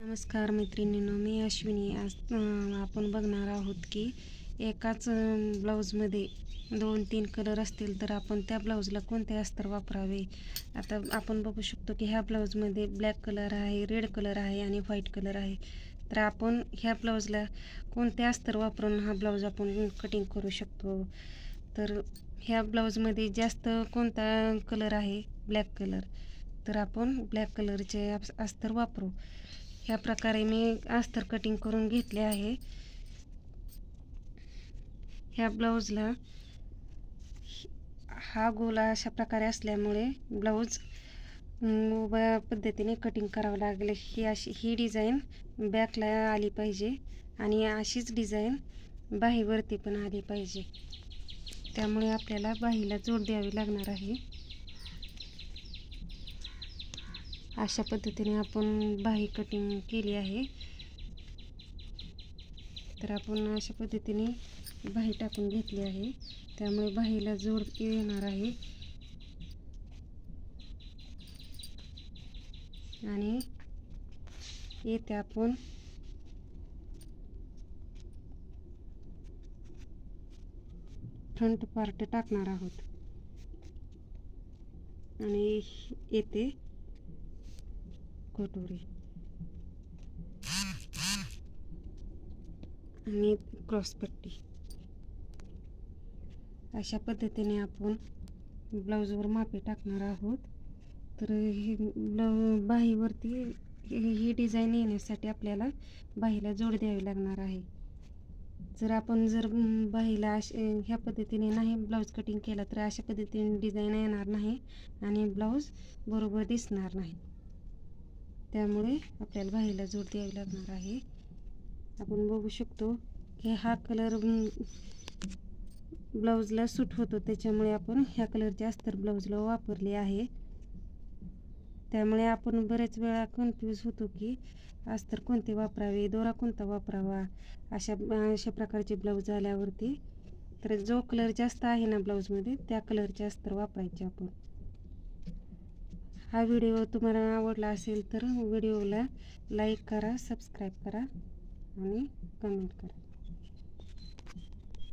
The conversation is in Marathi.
नमस्कार मैत्रिणींनो मी अश्विनी. आज आपण बघणार आहोत की एकाच ब्लाऊजमध्ये दोन तीन कलर असतील तर आपण त्या ब्लाऊजला कोणते अस्तर वापरावे? आता आपण बघू शकतो की ह्या ब्लाऊजमध्ये ब्लॅक कलर आहे रेड कलर आहे आणि व्हाईट कलर आहे. तर आपण ह्या ब्लाऊजला कोणते अस्तर वापरून हा ब्लाऊज आपण कटिंग करू शकतो? तर ह्या ब्लाऊजमध्ये जास्त कोणता कलर आहे? ब्लॅक कलर तर आपण ब्लॅक कलरचे अस्तर वापरू. ह्या प्रकारे मी अस्तर कटिंग करून घेतले आहे. ह्या ब्लाऊजला हा गोला अशा प्रकारे असल्यामुळे ब्लाऊज उभ्या पद्धतीने कटिंग करावं लागेल. ही अशी ही डिझाईन बॅकला आली पाहिजे आणि अशीच डिझाईन बाहीवरती पण आली पाहिजे. त्यामुळे आपल्याला बाहीला जोड द्यावी लागणार आहे. अशा पद्धतीने आपण बाही कटिंग केली आहे. तर आपण अशा पद्धतीने बाही टाकून घेतली आहे. त्यामुळे बाहीला जोर येणार आहे. आणि येथे आपण. फ्रंट पार्ट टाकणार आहोत. आणि येते. कटोरी आणि क्रॉसपट्टी अशा पद्धतीने आपण ब्लाऊजवर मापे टाकणार आहोत. तर हे ब्लाऊ बाहीवरती ही ही डिझाईन येण्यासाठी आपल्याला बाहीला जोड द्यावी लागणार आहे. जर आपण जर बाहीला अश ह्या पद्धतीने नाही ब्लाऊज कटिंग केला तर अशा पद्धतीने डिझाईन येणार नाही आणि ब्लाऊज बरोबर दिसणार नाही. त्यामुळे आपल्याला बाहीला जोड द्यावी लागणार आहे. आपण बघू शकतो की हा कलर ब्लाऊजला सूट होतो. त्याच्यामुळे आपण ह्या कलरचे अस्तर ब्लाऊजला वापरले आहे. त्यामुळे आपण बरेच वेळा कन्फ्यूज होतो की अस्तर कोणते वापरावे दोरा कोणता वापरावा अशा अशा प्रकारचे ब्लाऊज आल्यावरती. तर जो कलर जास्त आहे ना ब्लाऊजमध्ये त्या कलरचे अस्तर वापरायचे आपण. हा व्हिडिओ तुम्हाला आवडला असेल तर व्हिडिओला लाईक करा सबस्क्राईब करा आणि कमेंट करा.